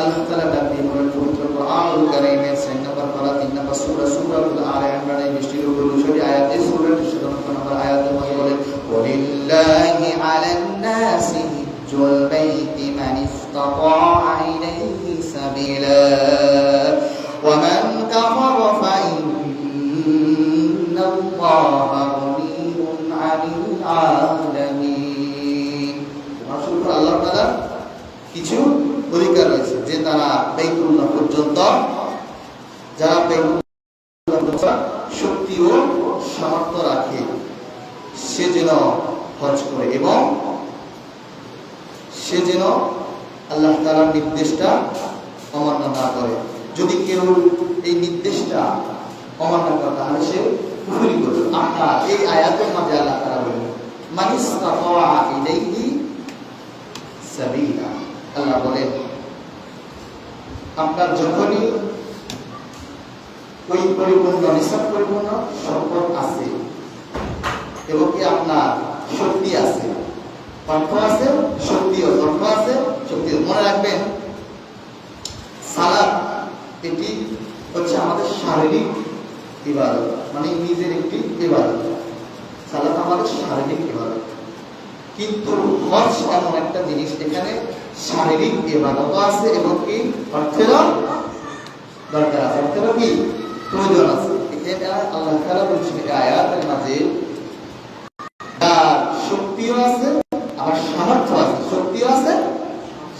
আল্লাহ তাআলা দাবি করেন পবিত্র কোরআনুল কারীমে 6 নম্বর পারা 3 নম্বর সূরা, সূরাতুল আলে ইমরানে 20 কিছু অধিকার রয়েছে যে তারা বাইতুল্লাহ পর্যন্ত, যারা শক্তি ও সামর্থ্য রাখে, সে যেন হজ করে এবং সে যেন আল্লাহ তাআলার নির্দেশটা অমান্য না করে। যদি কেউ এই নির্দেশটা অমান্য করে, তাহলে সে কুফরি করবে। আপনার এই আয়াতের মাঝে আল্লাহ মানিস্তাতা ইলাইহি সাবিলা। আল্লাহ বলেন আপনার যখনই ওই পরিপূর্ণ নিঃশ্বাস পরিপূর্ণ সম্পদ আছে এবং কি আপনার শক্তি আছে, অর্থ আছে শক্তিও অর্থ আছে, শক্তি মনে রাখবেন, সালাদ এটি হচ্ছে আমাদের শারীরিক ইবাদত মানে নিজের একটি ইবাদত। সালাদ আমাদের শারীরিক ইবাদত। কিন্তু হজ এমন একটা জিনিস এখানে শারীরিক ইবাদত আছে এবং কি? অর্থেরও দরকার আছে। অর্থেরও কি? প্রয়োজন আছে। এটা আল্লাহ তাআলা বলছেন আয়াতের মাঝে। তার শক্তিও আছে, আবার সামর্থ্য আছে। শক্তিও আছে,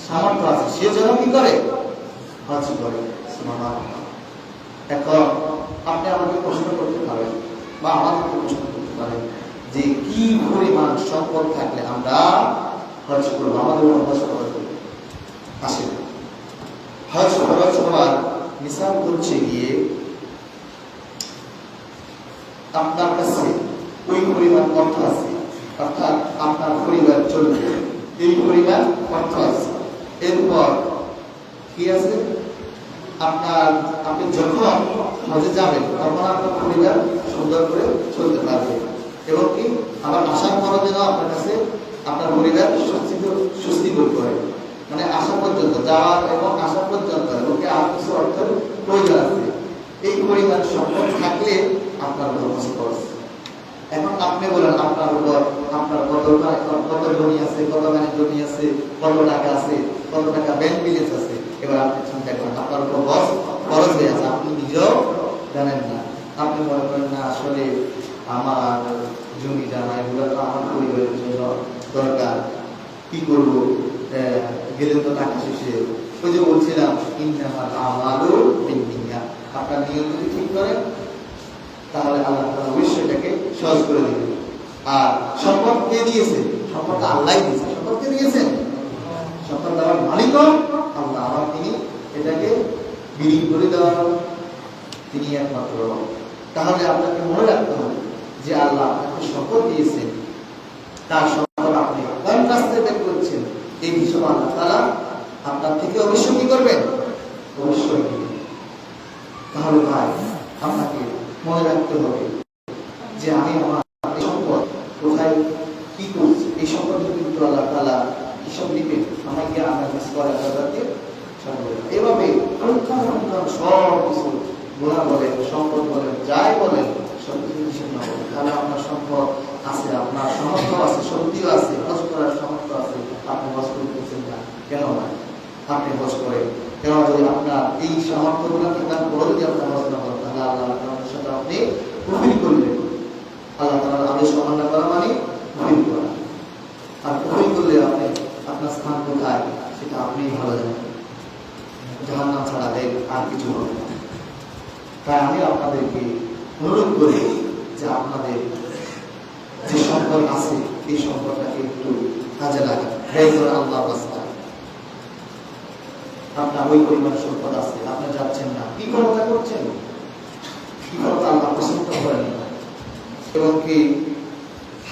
সামর্থ্য আছে। সে যেন কি করে? হজ করে। এখন আপনি আমাকে প্রশ্ন করতে পারেন, বা আমাদেরকে প্রশ্ন করতে পারেন যে কি পরিমাণ সম্পদ থাকলে আমরা খরচ করব আমাদের হজ খরচ আসে হজ খরচ হওয়ার নিসাব হচ্ছে গিয়ে আপনার কাছে ওই পরিমাণ অর্থ আছে, অর্থাৎ আপনার পরিবার চলবে। এই পরিমাণ অর্থ আছে। এরপর কি আছে? আপনার, আপনি যখন হজে যাবেন, তখন আপনার পরিবার সুন্দর করে চলতে পারবে। এবং কি? আবার আসার পরও যেন আপনার কাছে আপনার পরিবার স্বস্তি স্বস্তি বোধ করে মানে আসা পর্যন্ত, যাওয়ার এবং আসা পর্যন্ত, এবং কি আর কিছু অর্থের প্রয়োজন আছে। এই পরিমাণ সম্পদ থাকলে আপনার খরচ। এখন আপনি বলেন, আপনার উপর আপনার কত কত জমি আছে, কত মানে জমি আছে, কত টাকা আছে, কত টাকা ব্যাংক ব্যালেন্স আছে। এবার আপনি চিন্তা করেন, আপনার উপর বস খরচ হয়ে আছে, আপনি নিজেও জানেন না। আপনি মনে করেন না, আসলে আমার জমি জানা, এগুলো তো আমার পরিবারের জন্য। দরকার। কি করব? গেলে তো টাকা শেষে। ওই যে বলছিলাম, ইন্নামাল আমালু বিন্নিয়াত আপনার নিয়ম যদি ঠিক করেন, তাহলে আল্লাহ তাআলা অবশ্যই এটাকে সহজ করে দিবেন। আর সম্পদ কে দিয়েছে সম্পদ আল্লাহ দিয়েছে সম্পদ কে দিয়েছেন? সম্পদ দেওয়ার মালিক আল্লাহ আবার তিনি এটাকে বিলীন করে দেওয়ার তিনি একমাত্র। তাহলে আপনাকে মনে রাখতে হবে যে আল্লাহ আপনাকে সম্পদ দিয়েছেন। তার বের করছেন। এই বিষয়ে আল্লাহ তারা আপনার থেকে অবশ্যই কি করবেন। অবশ্যই। তাহলে ভাই, আপনাকে মনে রাখতে হবে যে আমি আমার সম্পদ কোথায়, কি করছি? এই কিন্তু আল্লাহ তালা আমাকে আমার কাছে করা এভাবে সব কিছু গোনা বলেন, সম্পদ বলেন, যাই বলেন সব কিছু তাহলে আপনার সম্পদ আছে, আপনার সামর্থ্য আছে শক্তিও আছে হজ করার সামর্থ্য আছে আপনি হজ করতেছেন না কেন না আপনি হজ করেন কেন যদি আপনার এই সামর্থ্যগুলো থাকার পরেও যদি আপনার হজ না করেন তাহলে আল্লাহ আপনার সাথে আপনি কুফরি করলেন আল্লাহ তাআলার আদেশ অমান্য করা মানে কুফরি করা। আর কুফরি করলে আপনি আপনার স্থান কোথায়, সেটা আপনিই ভালো জানেন। জাহান্নাম ছাড়া এর আর কিছু হবে না। তাই আমি আপনাদেরকে অনুরোধ করি যে আপনাদের যে সম্পদ আছে, এই সম্পদটাকে একটু কাজে লাগে ব্যয় আল্লাহ রাস্তায়। আপনার ওই পরিমাণ সম্পদ আছে, আপনি যাচ্ছেন না। কি ক্ষমতা করছেন? কি ক্ষমতা আল্লাহ পছন্দ করেন এবং কি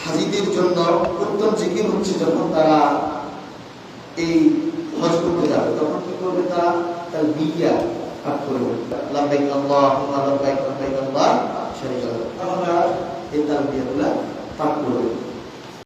হাজিদের জন্য উত্তম জিকির হচ্ছে যখন তারা এই হজ করতে যাবে, তখন কি করবে তারা? তার বিয়া পাঠ করবে। লাব্বাইক আল্লাহুম্মা লাব্বাইক লাব্বাইক আল্লাহ শরীক লাক আমরা এই তালবিয়াগুলা